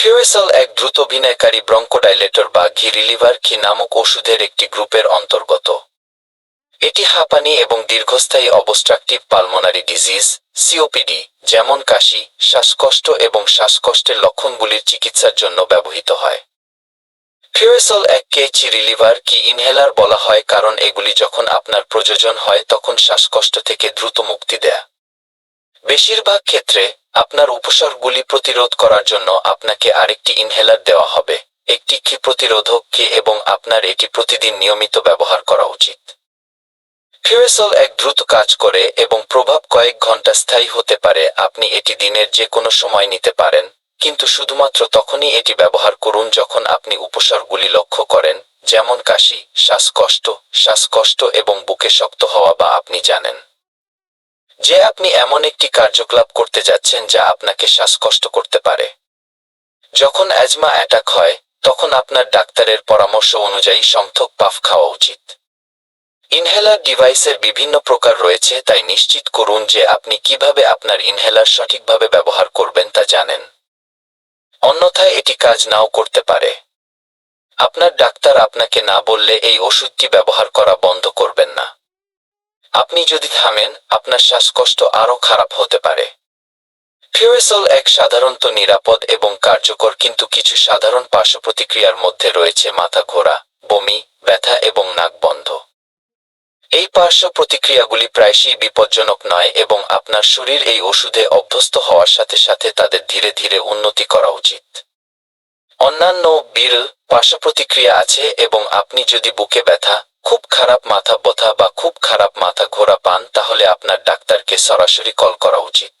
ফিউয়েসল এক দ্রুত বিনয়কারী ব্রঙ্কোডাইলেটর বা ঘি রিলিভার কি নামক ওষুধের একটি গ্রুপের অন্তর্গত? এটি হাঁপানি এবং দীর্ঘস্থায়ী অবস্ট্রাকটিভ পালমোনারি ডিজিজ সিওপিডি যেমন কাশি, শ্বাসকষ্ট এবং শ্বাসকষ্টের লক্ষণগুলির চিকিৎসার জন্য ব্যবহৃত হয়। ফিউয়েসল এককে চি রিলিভার কি ইনহেলার বলা হয় কারণ এগুলি যখন আপনার প্রয়োজন হয় তখন শ্বাসকষ্ট থেকে দ্রুত মুক্তি দেয়া। বেশিরভাগ ক্ষেত্রে আপনার উপসর্গগুলি প্রতিরোধ করার জন্য আপনাকে আরেকটি ইনহেলার দেওয়া হবে। একটি কি প্রতিরোধক কি এবং আপনার এটি প্রতিদিন নিয়মিত ব্যবহার করা উচিত। ফিউয়েসল এক দ্রুত কাজ করে এবং প্রভাব কয়েক ঘণ্টা স্থায়ী হতে পারে। আপনি এটি দিনের যে কোনো সময় নিতে পারেন, কিন্তু শুধুমাত্র তখনই এটি ব্যবহার করুন যখন আপনি উপসর্গগুলি লক্ষ্য করেন, যেমন কাশি, শ্বাসকষ্ট শ্বাসকষ্ট এবং বুকে শক্ত হওয়া বা আপনি জানেন। যে আপনি এমন একটি কার্যকলাপ করতে যাচ্ছেন যা আপনাকে শ্বাসকষ্ট করতে পারে। যখন অ্যাজমা অ্যাটাক হয়, তখন আপনার ডাক্তারের পরামর্শ অনুযায়ী সংথক পাফ খাওয়া উচিত। ইনহেলার ডিভাইসের বিভিন্ন প্রকার রয়েছে, তাই নিশ্চিত করুন যে আপনি কীভাবে আপনার ইনহেলার সঠিকভাবে ব্যবহার করবেন তা জানেন। অন্যথায় এটি কাজ নাও করতে পারে। আপনার ডাক্তার আপনাকে না বললে এই ওষুধটি ব্যবহার করা বন্ধ না আপনি যদি থামেন, আপনার শ্বাসকষ্ট আরও খারাপ হতে পারে। ফিউয়েসল এক সাধারণত নিরাপদ এবং কার্যকর, কিন্তু কিছু সাধারণ পার্শ্ব প্রতিক্রিয়ার মধ্যে রয়েছে মাথা ঘোরা, বমি, ব্যথা এবং নাক বন্ধ। এই পার্শ্ব প্রতিক্রিয়াগুলি প্রায়শই বিপজ্জনক নয় এবং আপনার শরীর এই ওষুধে অভ্যস্ত হওয়ার সাথে সাথে তাদের ধীরে ধীরে উন্নতি করা উচিত। অন্যান্য বিরল পার্শ্ব প্রতিক্রিয়া আছে এবং আপনি যদি বুকে ব্যথা খুব খারাপ মাথা ব্যথা বা খুব খারাপ মাথা ঘোরা পান, তাহলে আপনার ডাক্তারকে সরাসরি কল করা উচিত।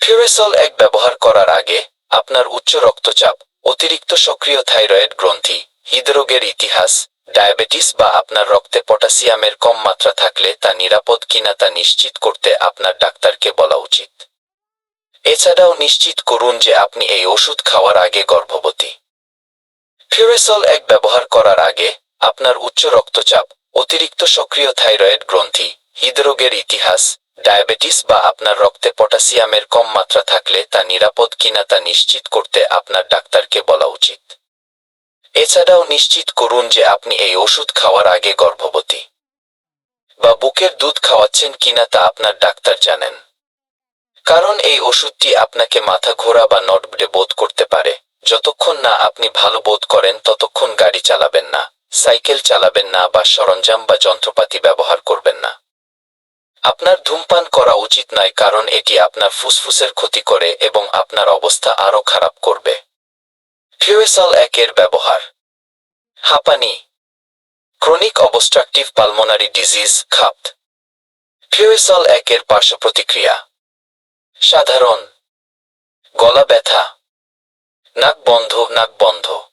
ফিউরেসল এক ব্যবহার করার আগে আপনার উচ্চ রক্তচাপ, অতিরিক্ত সক্রিয় থাইরয়েড গ্রন্থি, হৃদরোগের ইতিহাস, ডায়াবেটিস বা আপনার রক্তে পটাশিয়ামের কম মাত্রা থাকলে তা নিরাপদ কিনা তা নিশ্চিত করতে আপনার ডাক্তারকে বলা উচিত। এছাড়াও নিশ্চিত করুন যে আপনি এই ওষুধ খাওয়ার আগে গর্ভবতী। ফিউরেসল এক ব্যবহার করার আগে আপনার উচ্চ রক্তচাপ, অতিরিক্ত সক্রিয় থাইরয়েড গ্রন্থি, হৃদরোগের ইতিহাস, ডায়াবেটিস বা আপনার রক্তে পটাশিয়ামের কম মাত্রা থাকলে তা নিরাপদ কিনা তা নিশ্চিত করতে আপনার ডাক্তারকে বলা উচিত। এছাড়াও নিশ্চিত করুন যে আপনি এই ওষুধ খাওয়ার আগে গর্ভবতী বা বুকের দুধ খাওয়াচ্ছেন কিনা তা আপনার ডাক্তার জানেন। কারণ এই ওষুধটি আপনাকে মাথা ঘোরা বা নটবডে বোধ করতে পারে। যতক্ষণ না আপনি ভালো বোধ করেন, ততক্ষণ গাড়ি চালাবেন না। সাইকেল চালাবেন না বা সরঞ্জাম বা যন্ত্রপাতি ব্যবহার করবেন না। আপনার ধূমপান করা উচিত নয় কারণ এটি আপনার ফুসফুসের ক্ষতি করে এবং আপনার অবস্থা আরও খারাপ করবে। ফিউয়েসল একের ব্যবহার। হাঁপানি। ক্রনিক অবস্ট্রাকটিভ পালমোনারি ডিজিজ খাপ্ত ফিউয়েসল একের পার্শ্ব প্রতিক্রিয়া। সাধারণ। গলা ব্যথা। নাক বন্ধ নাক বন্ধ।